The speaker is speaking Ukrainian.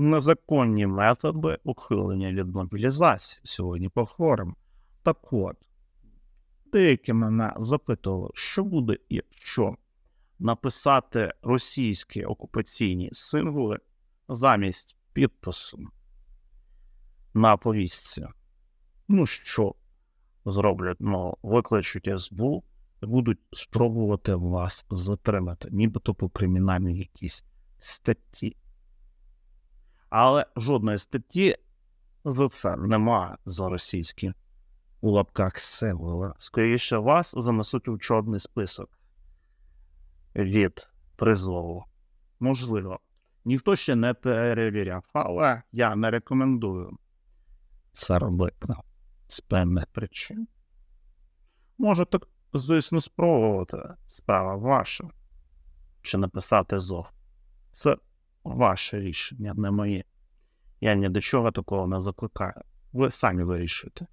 незаконні методи ухилення від мобілізації. Сьогодні поговоримо. Так от, деякі мене запитували, що буде, якщо написати російські окупаційні символи замість підпису на повістці. Ну що зроблять? Ну, викличуть СБУ і будуть спробувати вас затримати, нібито по кримінальній якійсь статті. Але жодної статті за це немає за російські у лапках символи. Скоріше вас занесуть у чорний список від призову. Можливо, ніхто ще не перевіряв, але я не рекомендую це робити з певних причин. Можете, звісно, спробувати. Справа ваша. Чи написати ЗОВ. Це ваше рішення, не моє. Я ні до чого такого не закликаю. Ви самі вирішуєте.